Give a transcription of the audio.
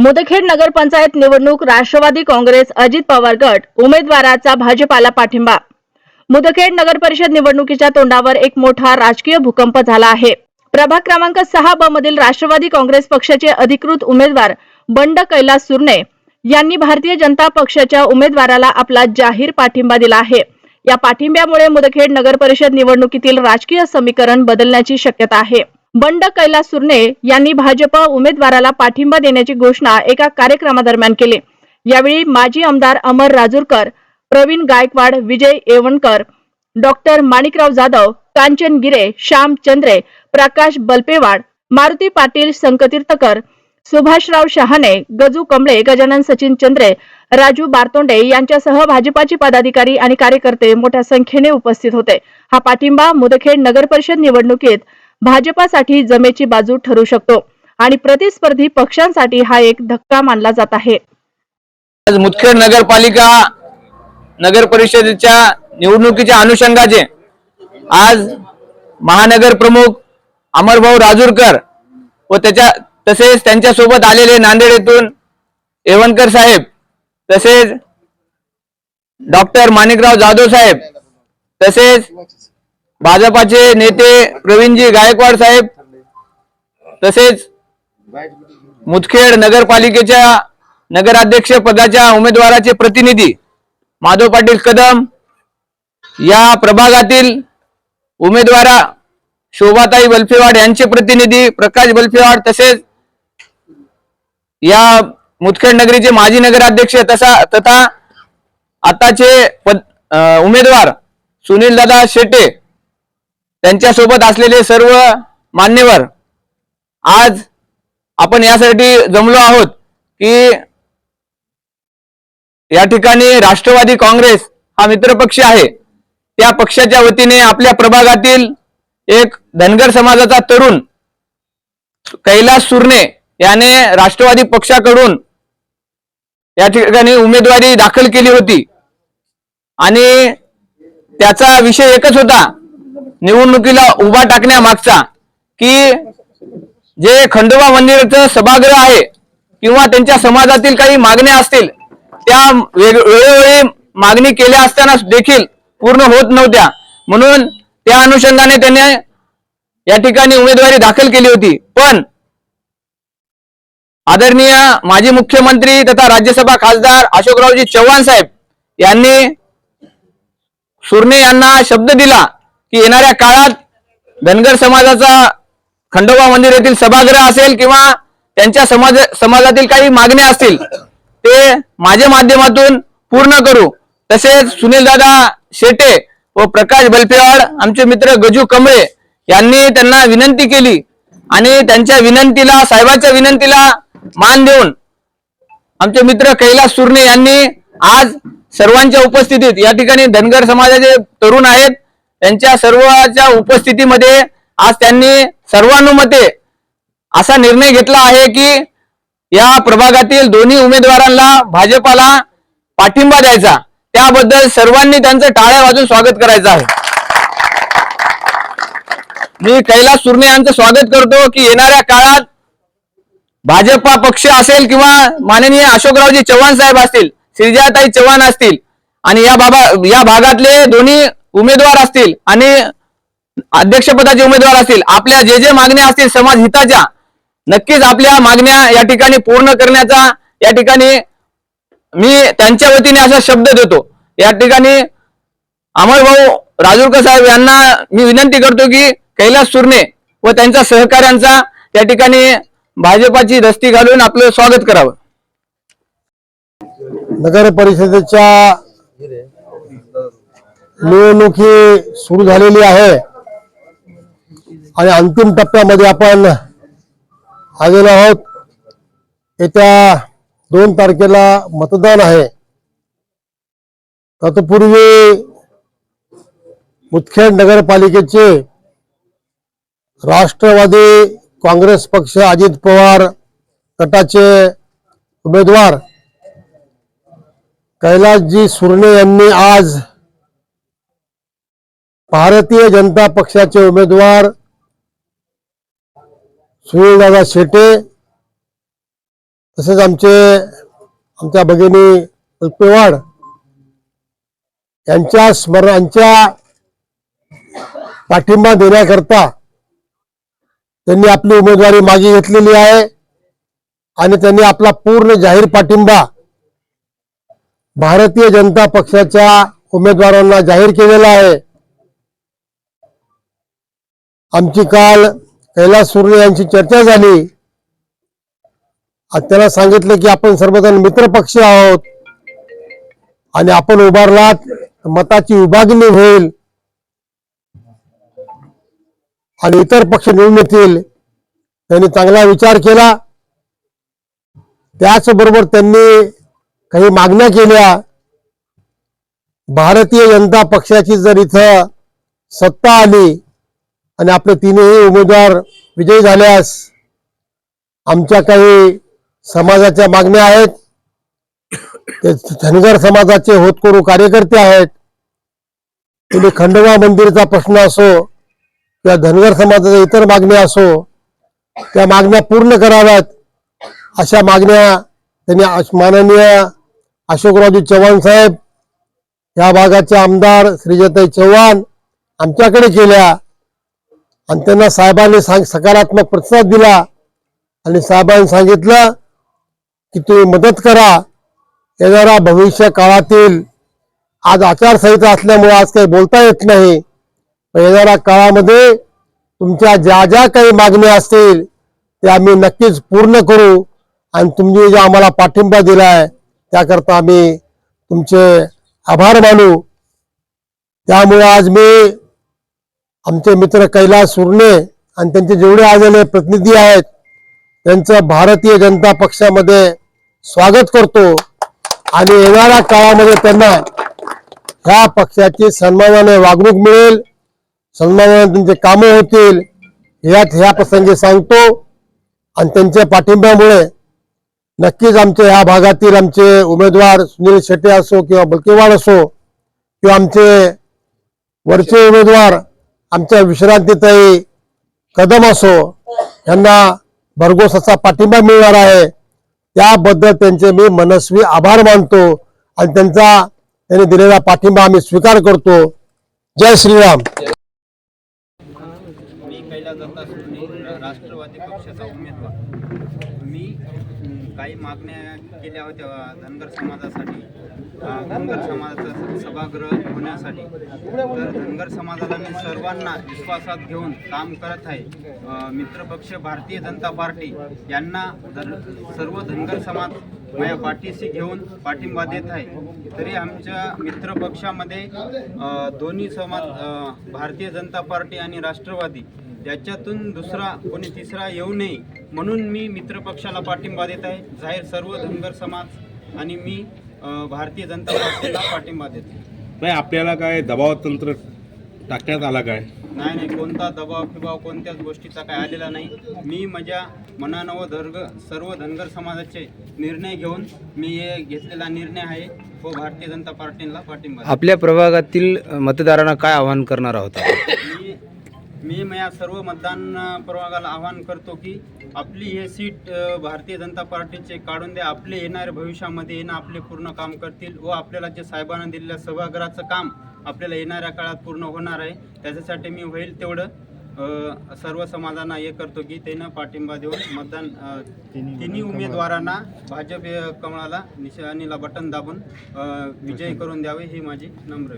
मुदखेड नगरपंचायत निवडणूक राष्ट्रवादी काँग्रेस अजित पवार गट उमेदवाराचा भाजपाला पाठिंबा. मुदखेड नगर परिषद निवडणुकीच्या तोंडावर एक मोठा राजकीय भूकंप झाला आहे. प्रभाग क्रमांक सहा ब मधील राष्ट्रवादी काँग्रेस पक्षाचे अधिकृत उमेदवार बंड कैलास सुर्णे यांनी भारतीय जनता पक्षाच्या उमेदवाराला आपला जाहीर पाठिंबा दिला आहे. या पाठिंब्यामुळे मुदखेड नगर परिषद निवडणुकीतील राजकीय समीकरण बदलण्याची शक्यता आहे. बंड कैलास सुर्ने यांनी भाजप उमेदवाराला पाठिंबा देण्याची घोषणा एका कार्यक्रमादरम्यान केली. यावेळी माजी आमदार अमर राजूरकर प्रवीण गायकवाड विजय येवणकर डॉक्टर माणिकराव जाधव कांचन गिरे श्याम चंद्रे प्रकाश बलपेवाड मारुती पाटील संकतीर्थकर सुभाषराव शहाणे गजू कमळे गजानन सचिन चंद्रे राजू बारतोंडे यांच्यासह भाजपाचे पदाधिकारी आणि कार्यकर्ते मोठ्या संख्येने उपस्थित होते. हा पाठिंबा मुदखेड नगर परिषद निवडणुकीत भाजपासाठी जमेची बाजू ठरू शकतो आणि प्रतिस्पर्धी पक्षांसाठी हा एक धक्का मानला जात आहे. मुदखेड नगरपालिका नगर परिषदेच्या निवडणुकीच्या अनुषंगाचे आज महानगर प्रमुख अमरभाऊ राजूरकर व त्याच्या तसेच त्यांच्यासोबत आलेले नांदेड येथून येवणकर साहेब तसेच डॉक्टर माणिकराव जाधव साहेब तसेच भाजपाचे नेते प्रवीणजी गायकवाड साहेब तसेच मुदखेड नगरपालिकेच्या नगराध्यक्ष पदाच्या उमेदवाराचे प्रतिनिधी माधव पाटील कदम या प्रभागातील उमेदवारा शोभाताई बल्फेवाड यांचे प्रतिनिधी प्रकाश बल्फेवाड तसेच या मुदखेड नगरीचे माजी नगराध्यक्ष तसा तथा आताचे पद उमेदवार सुनील दादा शेटे त्यांच्यासोबत असलेले सर्व मान्यवर आज आपण यासाठी जमलो आहोत की या ठिकाणी राष्ट्रवादी काँग्रेस हा मित्रपक्ष आहे. त्या पक्षाच्या वतीने आपल्या प्रभागातील एक धनगर समाजाचा तरुण कैलास सुर्णे याने राष्ट्रवादी पक्षाकडून या ठिकाणी उमेदवारी दाखल केली होती. आणि त्याचा विषय एकच होता निवडणुकीला उभा टाकण्यामागचा की जे खंडोबा मंदिराचं सभागृह आहे किंवा त्यांच्या समाजातील काही मागण्या असतील त्या वेळोवेळी मागणी केल्या असताना देखील पूर्ण होत नव्हत्या. म्हणून त्या अनुषंगाने त्याने या ठिकाणी उमेदवारी दाखल केली होती. पण आदरणीय माजी मुख्यमंत्री तथा राज्यसभा खासदार अशोकरावजी चव्हाण साहेब यांनी सुरणे यांना शब्द दिला की येणाऱ्या काळात धनगर समाजाचा खंडोबा मंदिर येथील सभागृह असेल किंवा त्यांच्या समाज समाजातील काही मागण्या असतील ते माझ्या माध्यमातून पूर्ण करू. तसेच सुनील दादा शेटे व प्रकाश बलपेवाड आमचे मित्र गजू कमळे यांनी त्यांना विनंती केली आणि त्यांच्या विनंतीला साहेबांच्या विनंतीला मान देऊन आमचे मित्र कैलास सुर्णे यांनी आज सर्वांच्या उपस्थितीत या ठिकाणी धनगर समाजाचे तरुण आहेत. त्यांच्या सर्वांच्या उपस्थितीमध्ये आज त्यांनी सर्वानुमते असा निर्णय घेतला आहे की या प्रभागातील दोन्ही उमेदवारांना भाजपाला पाठिंबा द्यायचा. त्याबद्दल सर्वांनी त्यांचं टाळ्या वाजून स्वागत करायचं आहे. मी कैलास सुर्णे यांचं स्वागत करतो की येणाऱ्या काळात भाजपा पक्ष असेल किंवा माननीय अशोकरावजी चव्हाण साहेब असतील श्रीजाताई चव्हाण असतील आणि या बाबा या भागातले दोन्ही उमेदवार असतील आणि अध्यक्षपदाचे उमेदवार असतील आपल्या जे जे मागण्या असतील समाज हिताच्या नक्कीच आपल्या मागण्या या ठिकाणी पूर्ण करण्याचा या ठिकाणी मी त्यांच्या वतीने असा शब्द देतो. या ठिकाणी अमरभाऊ राजूरकर साहेब यांना मी विनंती करतो की कैलास सुर्णे व त्यांच्या सहकाऱ्यांचा या ठिकाणी भाजपाची दस्ती घालून आपलं स्वागत करावं. नगर परिषदेच्या निवडणुकी सुरू झालेली आहे. आणि अंतिम टप्प्यामध्ये आपण आलेलो आहोत. येत्या दोन तारखेला मतदान आहे. तत्पूर्वी मुदखेड नगरपालिकेचे राष्ट्रवादी काँग्रेस पक्ष अजित पवार गटाचे उमेदवार कैलासजी सुर्णे यांनी आज भारतीय जनता पक्षाचे उमेदवार सुनीलदादा शेटे तसेच आमचे आमच्या भगिनी कल्पेवाड यांच्या स्मरणांच्या पाठिंबा देण्याकरता त्यांनी आपली उमेदवारी मागे घेतलेली आहे आणि त्यांनी आपला पूर्ण जाहीर पाठिंबा भारतीय जनता पक्षाच्या उमेदवारांना जाहीर केलेला आहे. आमची काल कैलास सुर्वे यांची चर्चा झाली. त्याला सांगितलं की आपण सर्वजण मित्रपक्ष आहोत. आणि आपण उभारलात मताची विभागणी होईल. आणि इतर पक्ष निवडून येतील. त्यांनी चांगला विचार केला. त्याचबरोबर त्यांनी काही मागण्या केल्या. भारतीय जनता पक्षाची जर इथं सत्ता आली आणि आपले तीनही उमेदवार विजयी झाल्यास आमच्या काही समाजाच्या मागण्या आहेत. ते धनगर समाजाचे होतकरू कार्यकर्ते आहेत. तुम्ही खंडोबा मंदिरचा प्रश्न असो किंवा धनगर समाजाच्या इतर मागण्या असो त्या मागण्या पूर्ण कराव्यात. अशा मागण्या त्यांनी माननीय अशोकरावजी चव्हाण साहेब या भागाचे आमदार श्रीजताई चव्हाण आमच्याकडे केल्या. आणि त्यांना साहेबांनी सांग सकारात्मक प्रतिसाद दिला. आणि साहेबांनी सांगितलं की तुम्ही मदत करा. येणाऱ्या भविष्य काळातील आज आचारसंहिता असल्यामुळे आज काही बोलता येत नाही. पण येणाऱ्या काळामध्ये तुमच्या ज्या ज्या काही मागण्या असतील त्या आम्ही नक्कीच पूर्ण करू. आणि तुम्ही जे आम्हाला पाठिंबा दिलाय त्याकरता आम्ही तुमचे आभार मानू. त्यामुळे आज मी आमचे मित्र कैलास सुर्णे आणि त्यांचे जेवढे आलेले प्रतिनिधी आहेत त्यांचं भारतीय जनता पक्षामध्ये स्वागत करतो. आणि येणाऱ्या काळामध्ये त्यांना ह्या पक्षाची सन्मानाने वागणूक मिळेल सन्मानाने त्यांचे कामं होतील यात ह्या प्रसंगी सांगतो. आणि त्यांच्या पाठिंब्यामुळे नक्कीच आमच्या ह्या भागातील आमचे उमेदवार सुनील शेट्टे असो किंवा बलकेवाड असो किंवा आमचे वरचे उमेदवार आमच्या विश्रांतीतही कदम असो यांना भरघोस असा पाठिंबा मिळणार आहे. त्याबद्दल त्यांचे मी मनस्वी आभार मानतो आणि त्यांचा त्यांनी दिलेला पाठिंबा आम्ही स्वीकार करतो. जय श्रीराम. मी कैलास दत्ता राष्ट्रवादी पक्षाचा उमेदवार. मी काही मागण्या केल्या होत्या धनगर समाजासाठी. धनगर समाजाचं सभागृह होण्यासाठी. तर धनगर समाजाला मी सर्वांना विश्वासात घेऊन काम करत आहे. मित्रपक्ष भारतीय जनता पार्टी यांना धन सर्व धनगर समाज माझ्या पाठीशी घेऊन पाठिंबा देत आहे. तरी आमच्या मित्रपक्षामध्ये दोन्ही समाज भारतीय जनता पार्टी आणि राष्ट्रवादी याच्यातून दुसरा कोणी तिसरा येऊ नये म्हणून मी मित्रपक्षाला पाठिंबा देत आहे. जाहीर सर्व धनगर समाज आणि मी भारतीय जनता पार्टीला पाठिंबा देतो नाही आपल्याला काय दबाव तंत्र टाकण्यात आला काय? नाही नाही कोणता दबाव फिबाव कोणत्याच गोष्टीचा काय आलेला नाही. मी माझ्या मनानं व धर्ग सर्व धनगर समाजाचे निर्णय घेऊन मी हे घेतलेला निर्णय आहे. व भारतीय जनता पार्टीला पाठिंबा. आपल्या प्रभागातील मतदारांना काय आवाहन करणार आहोत मी माझ्या सर्व मतदान प्रभागाला आवाहन करतो की आपली हे सीट भारतीय जनता पार्टीचे काढून द्या. आपले येणाऱ्या भविष्यामध्ये येणं आपले पूर्ण काम करतील व आपल्याला जे साहेबांना दिलेल्या सभागृहाचं काम आपल्याला येणाऱ्या काळात पूर्ण होणार आहे. त्याच्यासाठी मी होईल तेवढं. सर्व समाजांना हे करतो की त्यांना पाठिंबा देऊन मतदान तिन्ही उमेदवारांना भाजप कमळाला निशाणीला बटन दाबून विजयी करून द्यावे ही माझी नम्र